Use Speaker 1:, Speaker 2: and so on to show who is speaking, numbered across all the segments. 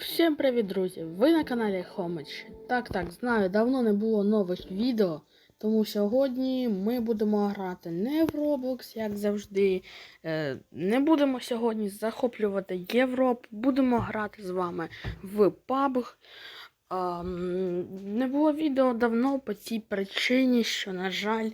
Speaker 1: Всім привіт, друзі! Ви на каналі Хомич. Так, так, знаю, давно не було нових відео, тому сьогодні ми будемо грати не в Roblox, як завжди. Е, не будемо сьогодні захоплювати Європу, будемо грати з вами в PUBG. Не було відео давно по цій причині, що, на жаль,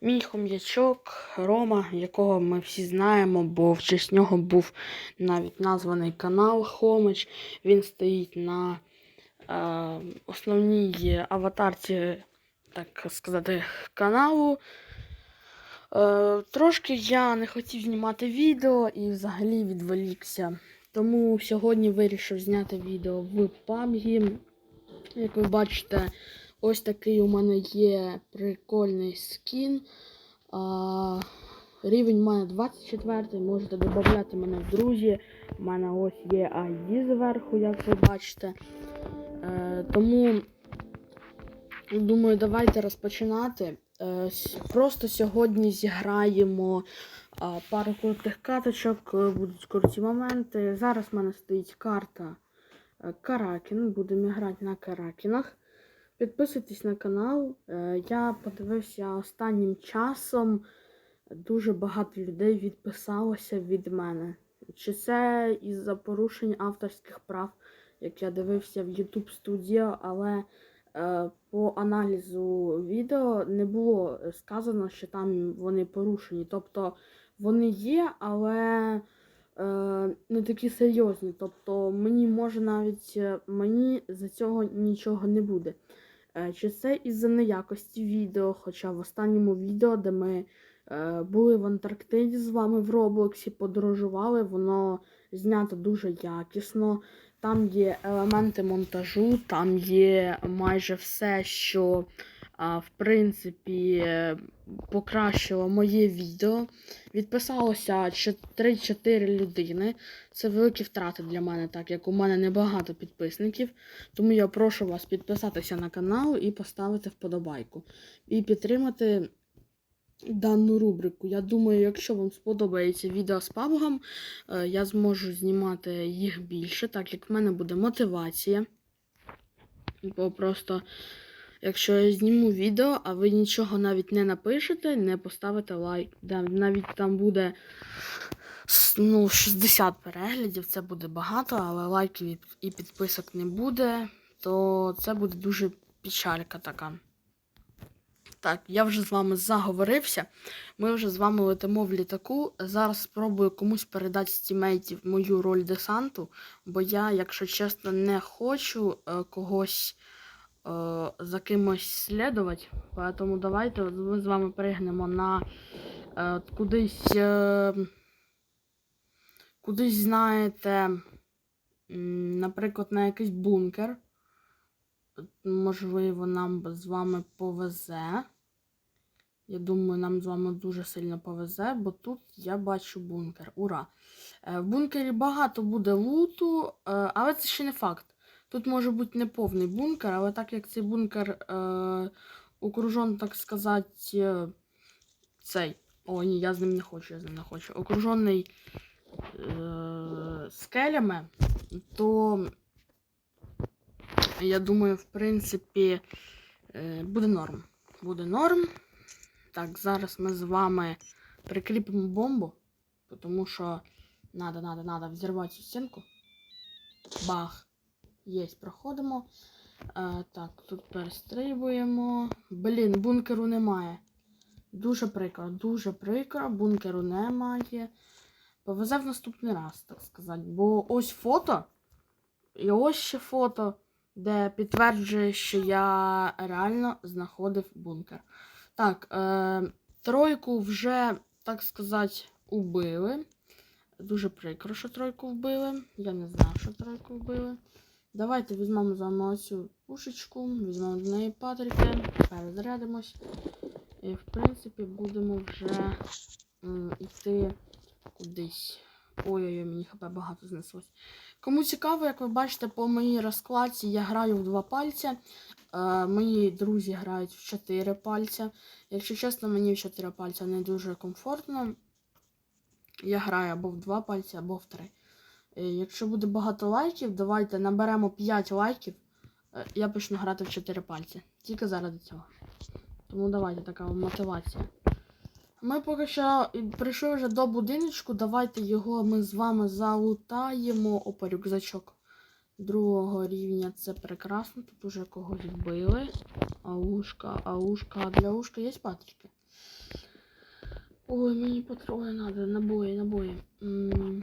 Speaker 1: мій хом'ячок Рома, якого ми всі знаємо, бо в честь нього був навіть названий канал Хомич. Він стоїть на е, основній аватарці, так сказати, каналу. Е, трошки я не хотів знімати відео і взагалі відволікся. Тому сьогодні вирішив зняти відео в PUBG. Як ви бачите, ось такий у мене є прикольний скін. А, рівень у мене 24, можете додати мене в друзі. У мене ось є ID зверху, як ви бачите. Е, тому, думаю, давайте розпочинати. Е, просто сьогодні зіграємо пару крутих каточок, е, будуть круті моменти. Зараз в мене стоїть карта е, Каракін. Будемо грати на Каракінах. Підписуйтесь на канал. Е, Я подивився останнім часом. Дуже багато людей відписалося від мене. Чи це із-за порушень авторських прав, як я дивився в YouTube Studio, але е, по аналізу відео не було сказано, що там вони порушені. Тобто вони є, але е, не такі серйозні. Тобто мені може навіть мені за цього нічого не буде. Е, Чи це із-за неякості відео, хоча в останньому відео, де ми е, були в Антарктиді з вами в Роблоксі, подорожували, воно знято дуже якісно. Там є елементи монтажу, там є майже все, що в принципі покращило моє відео. Відписалося 3-4 людини. Це великі втрати для мене, так як у мене небагато підписників. Тому я прошу вас підписатися на канал і поставити вподобайку. І підтримати дану рубрику. Я думаю, якщо вам сподобається відео з пабгом, е, я зможу знімати їх більше, так як в мене буде мотивація. Бо просто, якщо я зніму відео, а ви нічого навіть не напишете, не поставите лайк, навіть там буде ну, 60 переглядів, це буде багато, але лайків і- підписок не буде, то це буде дуже печалька така. Так, я вже з вами заговорився. Ми вже з вами летимо в літаку. Зараз спробую комусь передати з тімейтів мою роль десанту, бо я, якщо чесно, не хочу е, когось за кимось слідувати. Тому давайте ми з вами пригнемо на е, кудись. Е, кудись, знаєте, наприклад, на якийсь бункер. Можливо, нам з вами повезе. Я думаю, нам з вами дуже сильно повезе, бо тут я бачу бункер. Ура! Е, В бункері багато буде луту, е, але це ще не факт. Тут може бути не повний бункер, але так як цей бункер е, окружен, так сказати, е, цей. О, ні, я з ним не хочу, я з ним не хочу. Окружений е, скелями, то я думаю, в принципі, е, буде норм. Буде норм. Так, зараз ми з вами прикріпимо бомбу, тому що надо, надо, надо взірвати цю стінку. Бах. Єсть, проходимо. Е, так, тут перестрибуємо. Блін, бункеру немає. Дуже прикро, дуже прикро, бункеру немає. Повезе в наступний раз, так сказати. Бо ось фото. І ось ще фото, де підтверджує, що я реально знаходив бункер. Так, е, тройку вже, так сказати, убили. Дуже прикро, що тройку вбили. Я не знав, що тройку вбили. Давайте візьмемо з вами оцю пушечку, візьмемо до неї патрики, перезарядимось. І, в принципі, будемо вже йти кудись. Ой-ой-ой, мені хп багато знеслось. Кому цікаво, як ви бачите, по моїй розкладці я граю в два пальця. Е, мої друзі грають в чотири пальця. Якщо чесно, мені в чотири пальця не дуже комфортно. Я граю або в два пальці, або в три. Е, Якщо буде багато лайків, давайте наберемо 5 лайків. е, Я почну грати в 4 пальці. Тільки заради цього. Тому давайте така мотивація. Ми поки що прийшли вже до будиночку. Давайте його ми з вами залутаємо. Опа, рюкзачок другого рівня. Це прекрасно. Тут уже когось вбили. Аушка, аушка. А для ушка є патрики? Ой, мені патрони надо, набої, набої. М.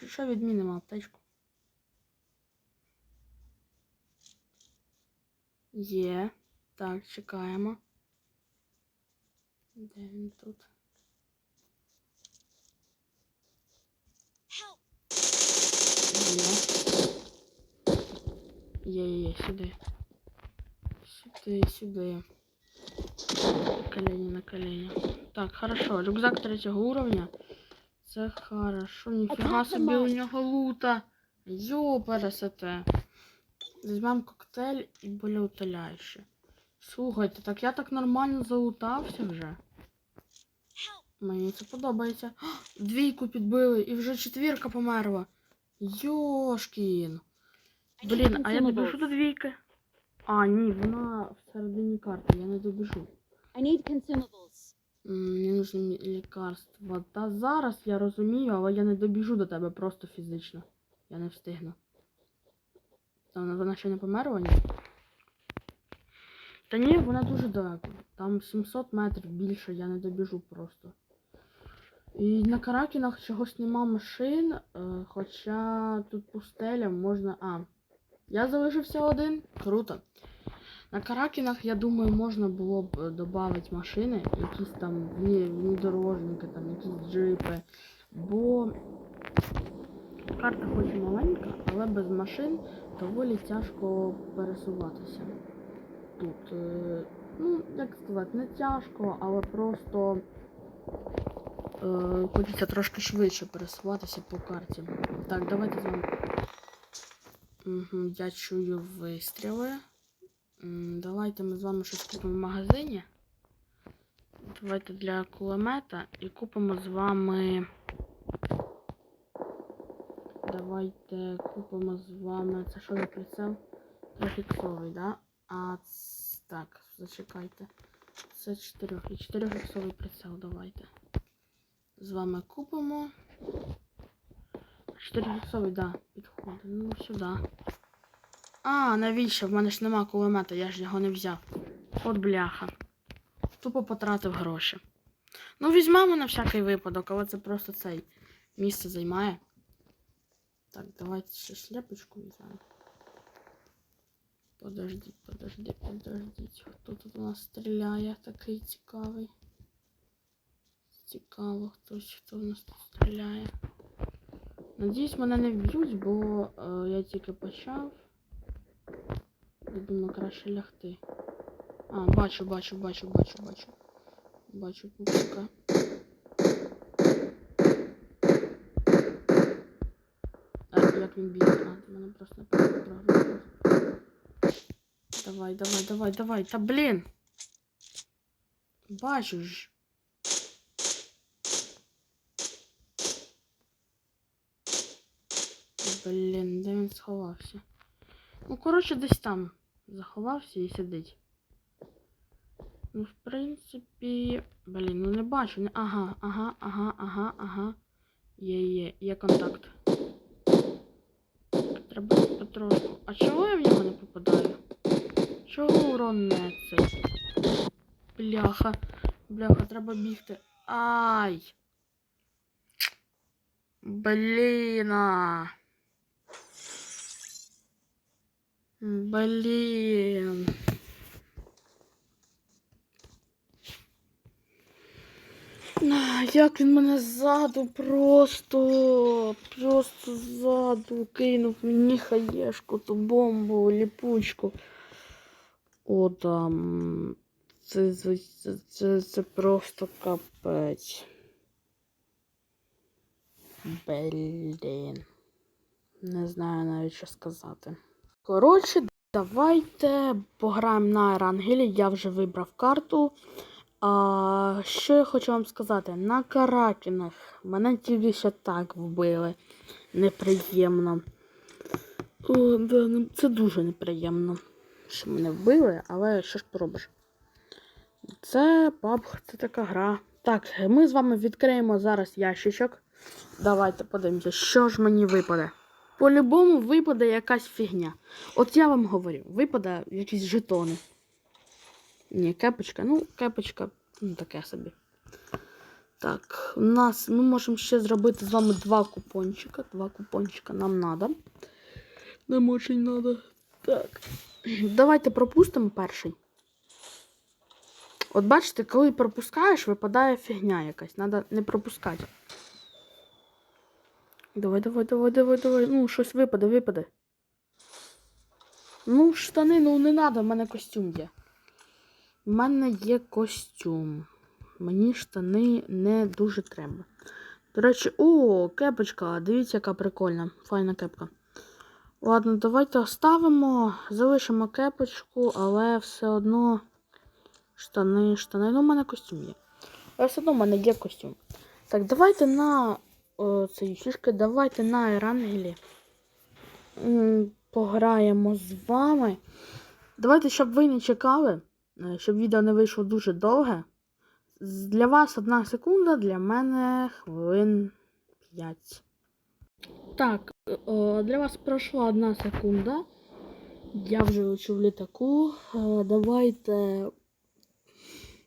Speaker 1: Якщо що, відмінимо аптечку. Є. Так, чекаємо. Де він тут? Є. Є, є, є, сюди. Сюди, сюди. На колени, на колени. Так, хорошо. Рюкзак третього уровня. Це хорошо. Ніфіга собі у нього лута. Йо, пересете. Візьмемо коктейль і болеутоляюче. Слухайте, так я так нормально залутався вже. Мені це подобається. Двійку підбили і вже четвірка померла. Йошкін. Блін, а я добіжу до двійки. А, ні, вона всередині карти, я не добіжу.
Speaker 2: I need consumables.
Speaker 1: Мені нужні лікарства. Та зараз я розумію, але я не добіжу до тебе просто фізично. Я не встигну. Та вона, вона ще не померла, ні? Та ні, вона дуже далеко. Там 700 метрів більше, я не добіжу просто. І на Каракінах чогось нема машин, е, хоча тут пустеля можна. А. Я залишився один. Круто. На Каракінах, я думаю, можна було б додати машини, якісь там внедорожники, там якісь джипи. Бо карта хоч і маленька, але без машин доволі тяжко пересуватися. Тут, е, ну, як сказати, не тяжко, але просто е, хочеться трошки швидше пересуватися по карті. Так, давайте з вами. Угу, я чую вистріли. Давайте ми з вами щось купимо в магазині. Давайте для кулемета і купимо з вами. Давайте купимо з вами. Це що за прицел? Трьохіксовий, да? А так, зачекайте. Це 4 і 4 прицел давайте. З вами купимо. 4 да, підходить. Ну, сюди. А, навіщо? В мене ж нема кулемета, я ж його не взяв. От бляха. Тупо потратив гроші. Ну, візьмемо на всякий випадок, але це просто цей місце займає. Так, давайте ще слепочку візьмемо. Подождіть, подождіть, подождіть. Хто тут у нас стріляє такий цікавий? Цікаво, хтось хто в нас тут стріляє. Надіюсь, мене не вб'ють, бо е, я тільки почав. Я думаю, краще лягти. А, бачу, бачу, бачу, бачу, бачу. Бачу пупсика. Так, як він бігає. А, мене просто не прогрузило. Давай, давай, давай, давай. Та блін. Бачу ж. Блін, де він сховався? Ну, коротше, десь там Заховався і сидить. Ну, в принципі. Блін, ну не бачу. Ага, ага, ага, ага, ага. Є, є, є контакт. Треба потрошку. А чого я в нього не попадаю? Чого урон не цей? Бляха. Бляха, треба бігти. Ай! Блін. А, Як він мене ззаду просто, просто ззаду кинув мені хаєшку, ту бомбу, ліпучку. О, там. Це, це, це, це просто капець. Блін. Не знаю навіть що сказати. Коротше, давайте пограємо на Ерангелі. Я вже вибрав карту. А, що я хочу вам сказати? На Каракінах мене тільки що так вбили. Неприємно. О, да, ну, це дуже неприємно, що мене вбили, але що ж поробиш? Це PUBG, це така гра. Так, ми з вами відкриємо зараз ящичок. Давайте подивимося, що ж мені випаде. По-любому випаде якась фігня. От я вам говорю, випаде якісь жетони. Ні, кепочка. Ну, кепочка, ну таке собі. Так, у нас ми можемо ще зробити з вами два купончика. Два купончика нам надо. Нам очень надо. Так. Давайте пропустимо перший. От бачите, коли пропускаєш, випадає фігня якась. Надо не пропускати. Давай, давай, давай, давай, давай. Ну, щось випаде, випаде. Ну, штани, ну не треба, в мене костюм є. У мене є костюм. Мені штани не дуже треба. До речі, о, кепочка. Дивіться, яка прикольна. Файна кепка. Ладно, давайте оставимо. Залишимо кепочку, але все одно штани, штани. Ну, у мене костюм є. Але все одно в мене є костюм. Так, давайте на цієї фішки, давайте на Ерангелі. Пограємо з вами. Давайте, щоб ви не чекали, е, щоб відео не вийшло дуже довге. Для вас одна секунда, для мене хвилин 5. Так, для вас пройшла одна секунда. Я вже лечу в літаку. Е, Давайте.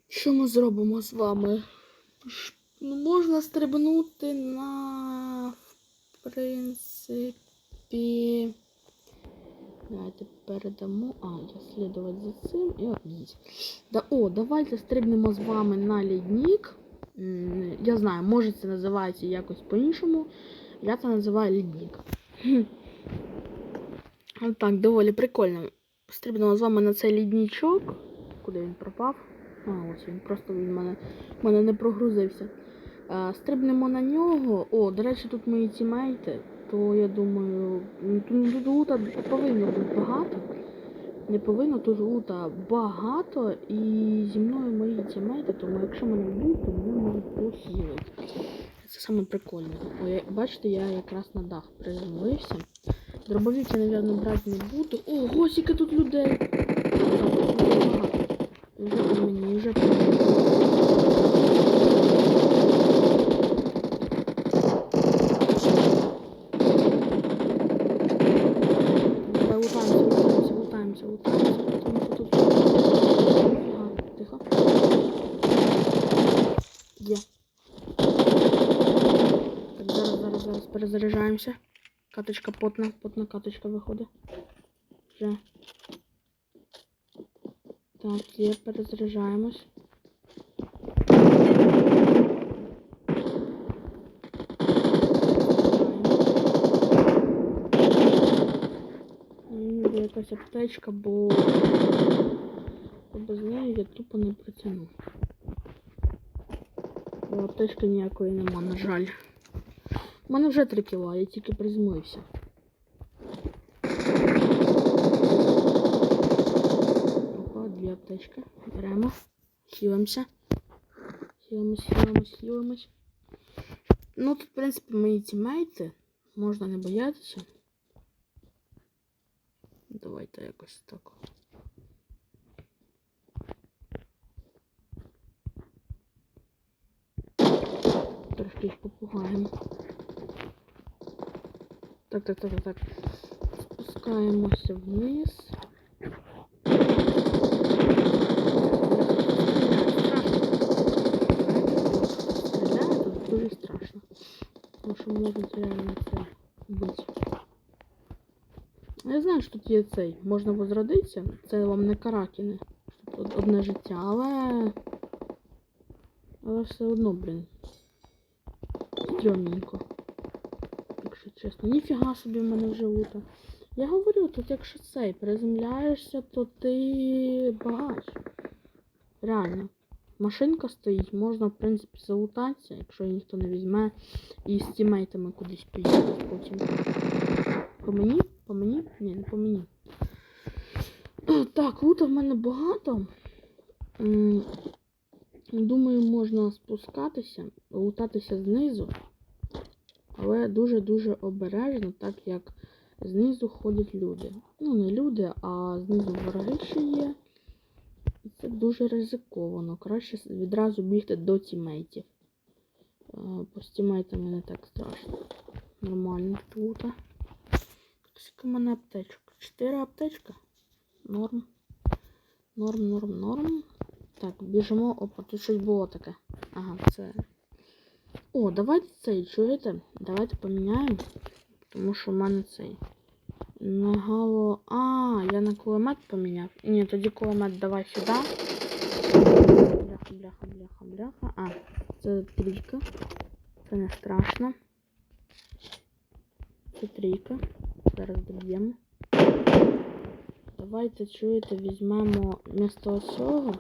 Speaker 1: Що ми зробимо з вами? Ну, можна стрибнути на. В принципі. Давайте передамо. А, я слідувати за цим і об'їдь. Да, о, давайте стрибнемо з вами на ліднік. Я знаю, може це називається якось по-іншому. Я це називаю ліднік. Хм. Так, доволі прикольно. Стрибнемо з вами на цей ліднічок. Куди він пропав? А, ось він просто він мене, в мене не прогрузився. Стрибнемо на нього. О, до речі, тут мої тімейти. То я думаю, тут, тут лута повинно бути багато. Не повинно тут лута багато. І зі мною мої тімейти, тому якщо мене вб'ють, то мене можуть похилити. Це саме я, бачите, я якраз на дах приземлився. Дробовик я, мабуть, брати не буду. О, госіки тут людей. Вже по мені, вже по мені. Давай лутаємося, лутаємося, лутаємося, лутаємося, тому що тут... Ага, тихо. Є. Так, зараз, зараз, зараз перезаряджаємося. Каточка потна, потна каточка виходить. Вже. Так, є, перезаряджаємось. Буде якась аптечка, бо без неї я тупо не протягну. Бо аптечки ніякої нема, на жаль. У мене вже 3 кіла, я тільки приземлився. Опа, дві аптечки. Беремо. Хілимося. Хілимось, хілимось, хілимось. Ну, тут, в принципі, мої тімейти. Можна не боятися. Давайте якось так. Трошки попугаємо. Так, так, так, так. Спускаємося вниз. Дуже страшно. Тому що можуть реально це вбити. Я знаю, що тут є цей. Можна возродитися. Це вам не каракіни. Тут одне життя, але. Але все одно, блін. Стрьомненько. Чесно. Ніфіга собі в мене вже лута. Я говорю, тут якщо цей приземляєшся, то ти багач. Реально. Машинка стоїть, можна, в принципі, залутатися, якщо її ніхто не візьме, і з тімейтами кудись поїхати потім. По мені? По мені? Ні, не по мені. Так, лута в мене багато. Думаю, можна спускатися, лутатися знизу, але дуже-дуже обережно, так як знизу ходять люди. Ну, не люди, а знизу вороги ще є. І це дуже ризиковано. Краще відразу бігти до тімейтів. Е, Бо з тімейтами не так страшно. Нормально тут. Скільки в мене аптечок? Чотири аптечка? Норм. Норм, норм, норм. Так, біжимо. Опа, тут щось було таке. Ага, це. О, давайте цей, чуєте? Давайте поміняємо. Тому що в мене цей. На гало. А, я на кулемет поміняв. Ні, тоді кулемет давай сюди. Бляха, бляха, бляха, бляха. А, це трійка. Це не страшно. Це трійка. Зараз доб'ємо. Давайте чуєте, візьмемо вмісто цього.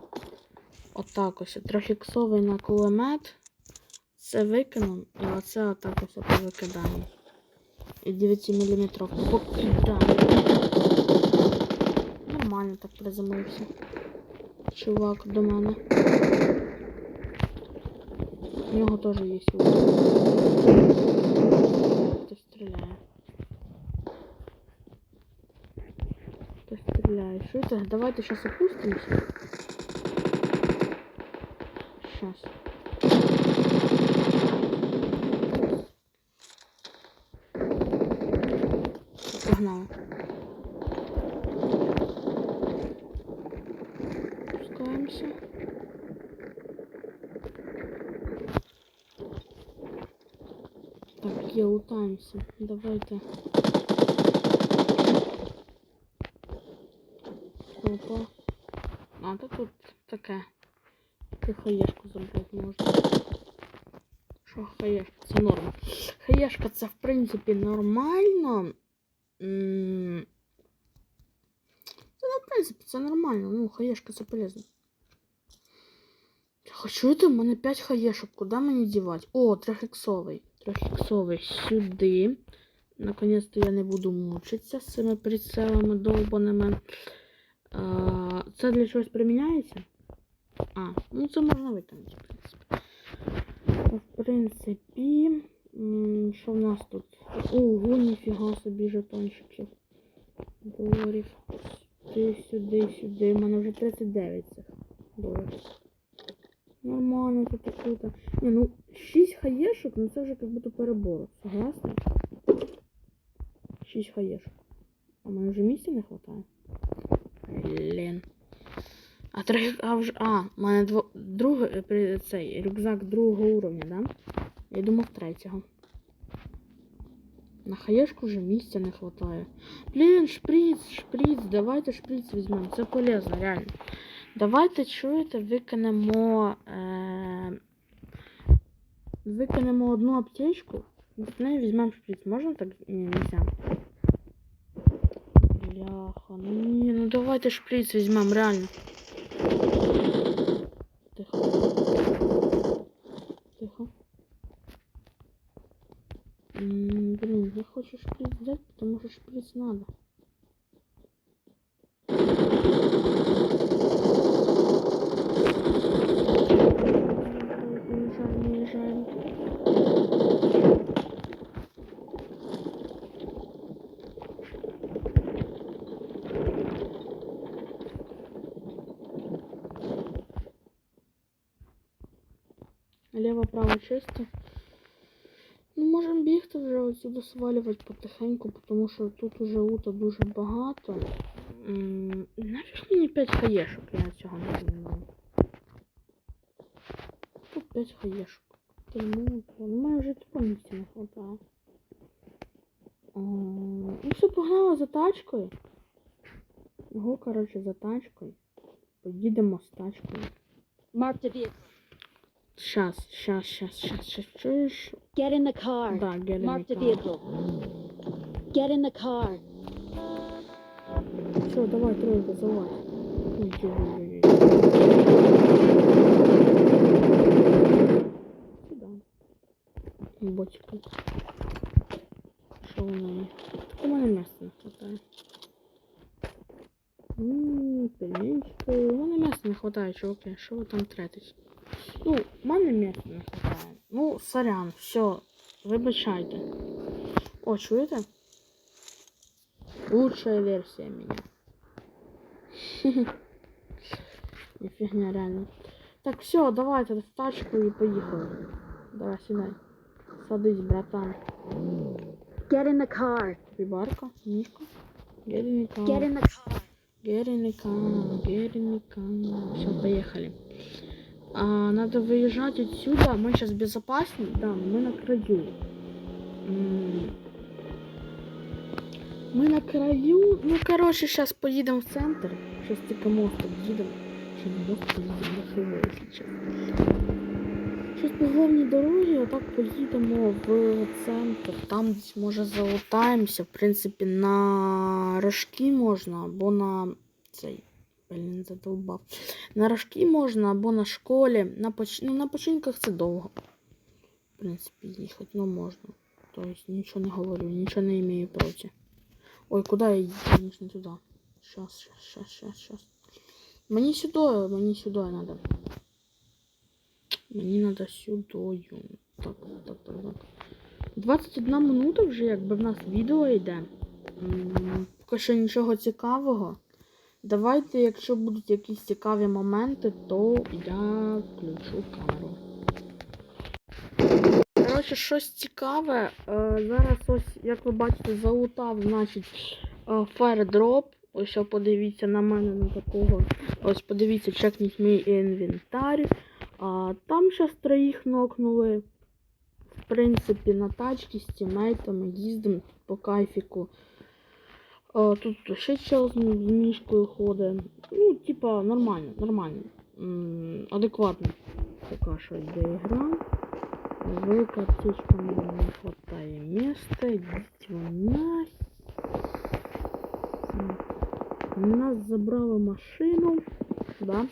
Speaker 1: Отак ось. Трьохіксовий на кулемет. Це викинемо. І оце отак ось повикидаємо. І 9 мм покидаємо. Нормально так приземлився. Чувак до мене. У нього теж є сюди. Хтось стріляє. Хтось стріляє. Що це? Давайте зараз опустимося. Щас. Погнали. Спускаємося. Так, є, лутаємося. Давайте. Опа. А, то тут таке. Ти хаєшку забрати можна. Що хаєшка? Це норм. Хаєшка це в принципі нормально. Ну, в принципі це нормально. Ну, хаєшка це полезно. Хочу это, у мене 5 хаєшок. Куди мені дівати? О, трьохіксовий. Трьохіксовий сюди. Наконець-то я не буду мучитися з цими прицелами довбаними. А, це для чогось приміняється? А, ну це можна виконати, в принципі. В принципі, що в нас тут? Ого, ніфіга собі жетончиків. Доларів. Сюди, сюди, сюди. У мене вже 39 цих доларів. Нормально, це круто. Ні, ну 6 хаєшок, ну це вже як будто перебор. Согласна? 6 хаєшок. А мене вже місця не вистачає. Блін. А три. А вже. А, в мене дво, другий е, цей рюкзак другого уровня, да? Я думав третього. На хаєшку вже місця не вистачає. Блін, шприц, шприц, давайте шприц візьмемо. Це полезно, реально. Давайте чуєте, викинемо. Е... Викинемо одну аптечку. З неї візьмемо шприц. Можна так? Ні, нельзя. Бляха, ну ні, ну давайте шприц візьмемо, реально. Тихо. Тихо. М, Блин, я хочу шприц взять, потому что шприц надо. Уезжаем, уезжаем. Лево, право чисто. Ну, можемо бігти вже отсюди свалювати потихеньку, тому що тут уже лута дуже багато. Нафіг мені 5 хаєшок, я цього не розумію. Тут 5 хаєшок. Тому у мене вже тупо місця не хватає. Ну все, погнала за тачкою. Го, коротше, за тачкою. Поїдемо з тачкою.
Speaker 2: Marked
Speaker 1: Сейчас, сейчас, сейчас, сейчас, сейчас.
Speaker 2: Get in the car.
Speaker 1: Да, get in
Speaker 2: Mark
Speaker 1: the,
Speaker 2: the vehicle. Get in the car.
Speaker 1: Все, давай, тройку, залазь. Ой, Сюда. Ботику. Что у меня? Так у меня места не хватает. Ммм, пельменчики. У меня места не хватает, чуваки. Что вы там тратите? Ну, у мене місця не хватає. Ну, сорян, все. Вибачайте. О, чуєте? Лучшая версия меня. Не фигня, реально. Так, все, давайте в тачку и поехали. Давай, сідай. Садись, братан.
Speaker 2: Get in the car.
Speaker 1: Прибарка, Мишка. Get in the car.
Speaker 2: Get in the car.
Speaker 1: Get in the car, get in the car. Все, поехали. А, надо выезжать отсюда. Мы сейчас безопасны. Да, мы на краю. М, Мы на краю. Ну, короче, сейчас поедем в центр. Сейчас тільки мост об'їдемо. Чи не мост поїдемо на хиво, якщо чесно. Щось по головній дорозі, отак поїдемо в центр. Там десь може залутаємося. В принципі, на рожки можна, або на цей. Блін, задовбав. На рожки можна, або на школі. На, поч... ну, на починках це довго. В принципі, їхати, ну можна. Тобто нічого не говорю, нічого не имею проти. Ой, куди я їду? Конечно, туди. Щас, щас, щас, щас, щас. Мені сюди, мені сюди надо. Мені надо сюди. Так, так, так, так. 21 минута вже, якби в нас відео йде. Поки що нічого цікавого. Давайте, якщо будуть якісь цікаві моменти, то я включу камеру. Коротше, щось цікаве. Е, зараз ось, як ви бачите, залутав, значить, е. Ось о, подивіться на мене на такого. Ось подивіться, чекніть мій інвентар. А, там зараз троїх нокнули. В принципі, на тачці з тімейтами їздимо по кайфіку. А, тут ще чел з, мішкою ходить. Ну, типа, нормально, нормально. М, адекватно. Пока що йде гра. В картечкам не хватає места. Йдіть ви на... Нас забрали машину. Да.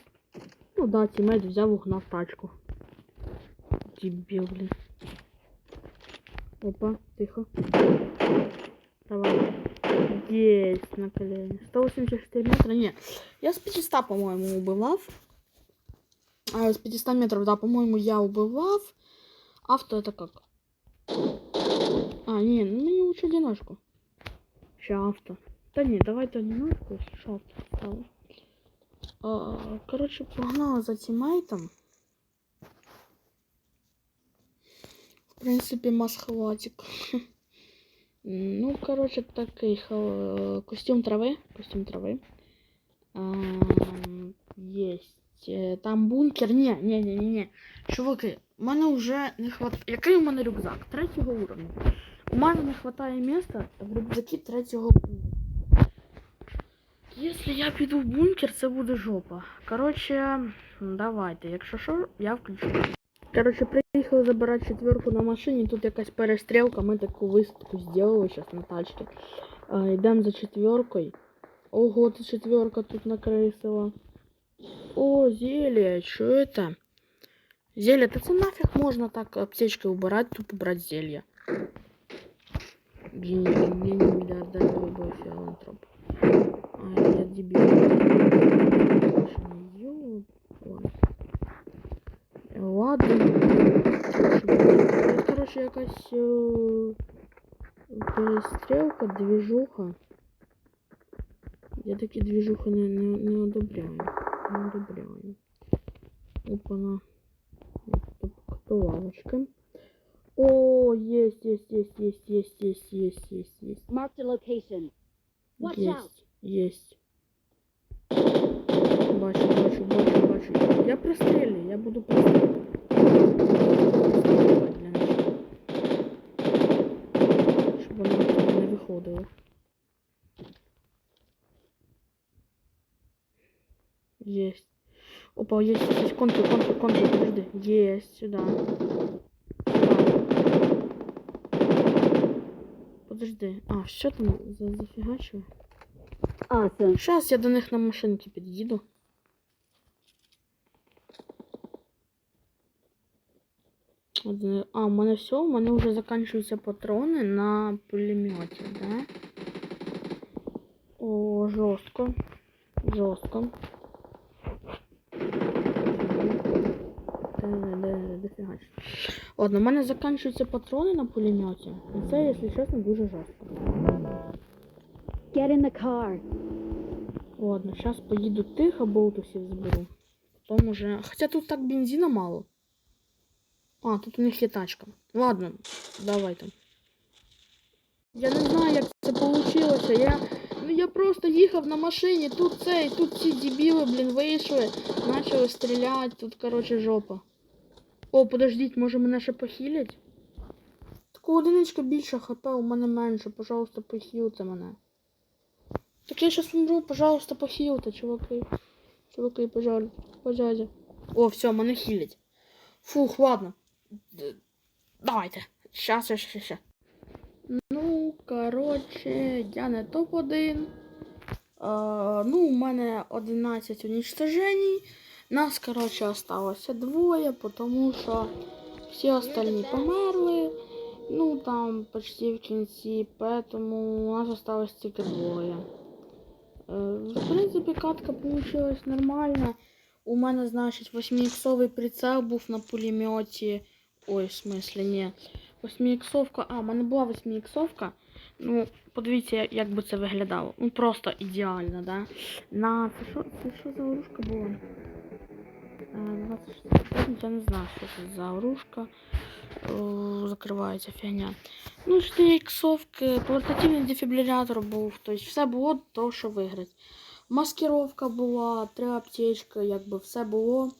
Speaker 1: Ну да, тімейт взяв угнав тачку. Дебіл, блін. Опа, тихо. Давай. Есть на колени. 184 метра. Не, я с 500, по-моему, убывав. А, с 500 метров, да, по-моему, я убывав. Авто это как? А, не, ну мне лучше одиночку. Ща авто. Да не, давайте одиночку, что авто. А, короче, погнала за тиммейтом. В принципе, масхватик. Ну, короче, такий хо- костюм трави. Костюм трави. Ам, Єсть. Е, Там бункер. Ні, ні, ні. Чуваки, у мене вже не хватає. Який у мене рюкзак? Третього уровня. У мене не хватає місця в рюкзакі третього уровня. Якщо я піду в бункер, це буде жопа. Коротше, давайте. Якщо що, я включу. Коротше, приїхали забирати четверку на машині. Тут якась перестрілка. Ми таку висадку зробили зараз на тачці. А, йдемо за четверкою. Ого, це четверка тут накрисила. О, зелье, что это? Зелье, да це нафиг можно так аптечкой убирать, тупо брать зелье. Гений, гений, миллиардер, любой филантроп. А, я дебил. Ёб, ладно. Ладно. Тут, короче, якась перестрілка, движуха. Я такі движухи не, не, не одобряю. Не одобряю. Опа-на. Кто лавочка? О, есть, есть, есть, есть, есть, есть, есть, есть, есть.
Speaker 2: Mark the location. Watch out.
Speaker 1: Есть, есть. Бачу, бачу, бачу, бачу. Я прострелю, я буду начала. Щоб воно не виходило. Есть. Опа, есть, есть, контур, контур, контур, подожди. Есть, сюда. Подожди. А, що там за зафігачили?
Speaker 2: Awesome.
Speaker 1: Зараз я до них на машинці під'їду. Один- А, у мене все, у мене вже закінчуються патрони на пулеметі, да? О, жорстко. Жорстко. Ладно, у мене закінчуються патрони на пулеметі. І це, якщо чесно, дуже жорстко.
Speaker 2: Get in the car.
Speaker 1: Ладно, сейчас поїду тихо, болтусів зберу. Потом уже... Хотя тут так бензина мало. А, тут у них є тачка. Ладно, давай там. Я не знаю, як це вийшло. Я... Ну я просто їхав на машині, тут цей, тут ці дебіли, блін, вийшли, почали стріляти, тут, короче, жопа. О, подождіть, може мене ще похилять? Таку одиничка більше хп, у мене менше, пожалуйста, похилте мене. Так я сейчас умру, пожалуйста, похилте, чуваки. Чуваки, пожалуйста, пожалуйста. О, все, мене хилять. Фух, ладно. Давайте. Щас, щас, щас, щас. Ну, короче, я не топ-1. А, ну, у мене 11 уничтожений. Нас, короче, осталося двоє, тому що всі остальні померли. Ну, там почти в кінці, поэтому у нас осталось тільки двоє. Е, В принципі, катка получилась нормально. У мене, значить, 8-іксовий прицел був на пулеметі. Ой, в смислі, ні. 8-іксовка. А, у мене була 8-іксовка. Ну, подивіться, як би це виглядало. Ну, просто ідеально, да? На. Це що, це що за оружка була? Е, 26 я не знаю, що це за оружка. Закривається фігня. Ну, 4 іксовки, портативний дефібрилятор був, тобто все було того, що виграти. Маскировка була, три аптечки, якби все було.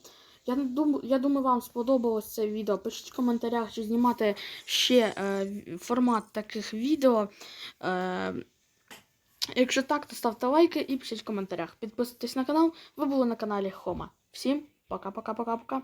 Speaker 1: Я, думаю, я думаю, вам сподобалось це відео. Пишіть в коментарях, чи знімати ще е, формат таких відео. Е, якщо так, то ставте лайки і пишіть в коментарях. Підписуйтесь на канал. Ви були на каналі Хома. Всім пока-пока-пока-пока.